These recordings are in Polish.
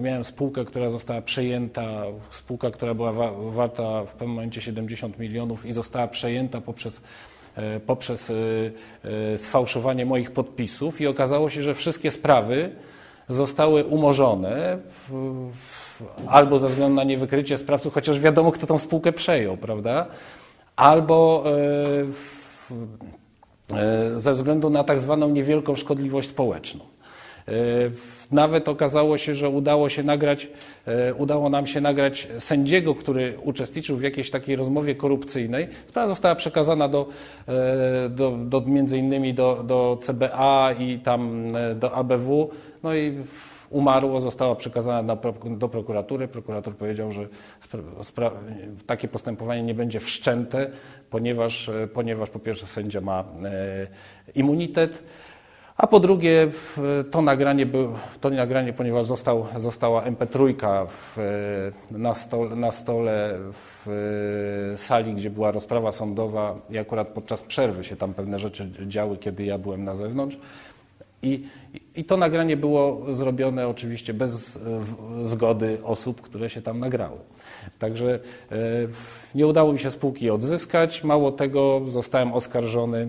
Miałem spółkę, która została przejęta, spółka, która była wa warta w pewnym momencie 70 milionów i została przejęta poprzez, e, poprzez e, e, sfałszowanie moich podpisów i okazało się, że wszystkie sprawy zostały umorzone w, w, albo ze względu na niewykrycie sprawców, chociaż wiadomo, kto tą spółkę przejął, prawda? Albo w, ze względu na tak zwaną niewielką szkodliwość społeczną. Nawet okazało się, że udało się nagrać, udało nam się nagrać sędziego, który uczestniczył w jakiejś takiej rozmowie korupcyjnej. Sprawa została przekazana do, do, do między innymi do, do CBA i tam do ABW. No i umarło, została przekazana do prokuratury. Prokurator powiedział, że takie postępowanie nie będzie wszczęte, ponieważ, ponieważ po pierwsze sędzia ma immunitet, a po drugie, to nagranie, to nagranie ponieważ został, została MP3 w, na, stole, na stole w sali, gdzie była rozprawa sądowa i akurat podczas przerwy się tam pewne rzeczy działy, kiedy ja byłem na zewnątrz. I, I to nagranie było zrobione oczywiście bez zgody osób, które się tam nagrały. Także nie udało mi się spółki odzyskać. Mało tego, zostałem oskarżony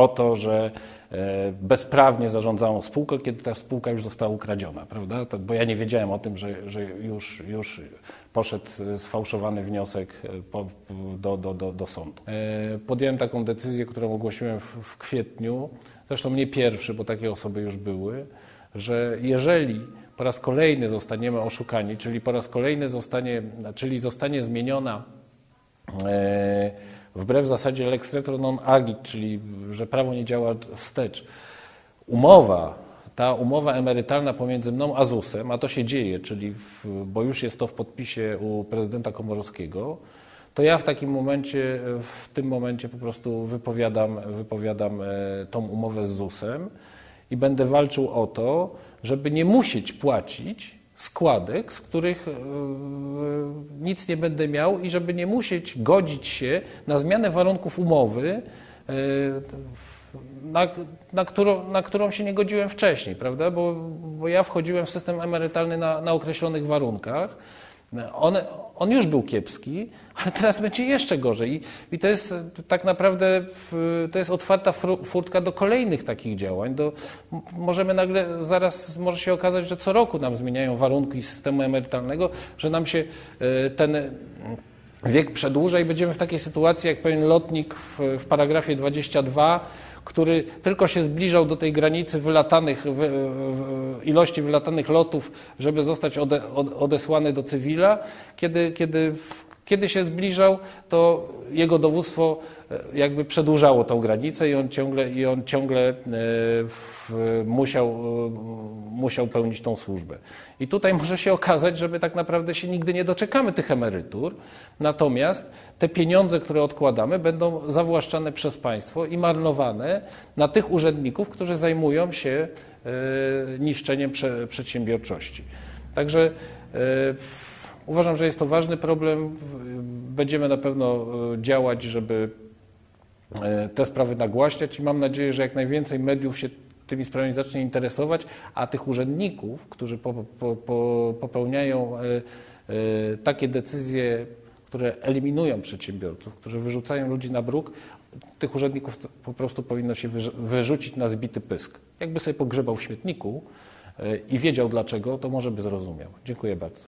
o to, że bezprawnie zarządzałem spółkę, kiedy ta spółka już została ukradziona, prawda? Bo ja nie wiedziałem o tym, że, że już, już poszedł sfałszowany wniosek po, do, do, do, do sądu. Podjąłem taką decyzję, którą ogłosiłem w, w kwietniu, zresztą nie pierwszy, bo takie osoby już były, że jeżeli po raz kolejny zostaniemy oszukani, czyli po raz kolejny zostanie, czyli zostanie zmieniona e, wbrew zasadzie lex retro non agit, czyli że prawo nie działa wstecz. Umowa, ta umowa emerytalna pomiędzy mną a ZUS-em, a to się dzieje, czyli w, bo już jest to w podpisie u prezydenta Komorowskiego, to ja w takim momencie, w tym momencie po prostu wypowiadam, wypowiadam tą umowę z ZUS-em i będę walczył o to, żeby nie musieć płacić składek, z których nic nie będę miał i żeby nie musieć godzić się na zmianę warunków umowy, na, na, którą, na którą się nie godziłem wcześniej, prawda? Bo, bo ja wchodziłem w system emerytalny na, na określonych warunkach. On, on, już był kiepski, ale teraz będzie jeszcze gorzej. I, I, to jest tak naprawdę to jest otwarta furtka do kolejnych takich działań. Do, możemy nagle, zaraz może się okazać, że co roku nam zmieniają warunki systemu emerytalnego, że nam się ten wiek przedłuża i będziemy w takiej sytuacji, jak pewien lotnik w, w paragrafie 22, który tylko się zbliżał do tej granicy wylatanych, ilości wylatanych lotów, żeby zostać ode, odesłany do cywila, kiedy, kiedy, kiedy się zbliżał, to jego dowództwo jakby przedłużało tą granicę i on ciągle, i on ciągle w, musiał, musiał pełnić tą służbę. I tutaj może się okazać, że my tak naprawdę się nigdy nie doczekamy tych emerytur, natomiast te pieniądze, które odkładamy, będą zawłaszczane przez państwo i marnowane na tych urzędników, którzy zajmują się niszczeniem przedsiębiorczości. Także uważam, że jest to ważny problem. Będziemy na pewno działać, żeby te sprawy nagłaśniać i mam nadzieję, że jak najwięcej mediów się tymi sprawami zacznie interesować, a tych urzędników, którzy po, po, po, popełniają takie decyzje, które eliminują przedsiębiorców, którzy wyrzucają ludzi na bruk, tych urzędników po prostu powinno się wyrzucić na zbity pysk. Jakby sobie pogrzebał w śmietniku i wiedział dlaczego, to może by zrozumiał. Dziękuję bardzo.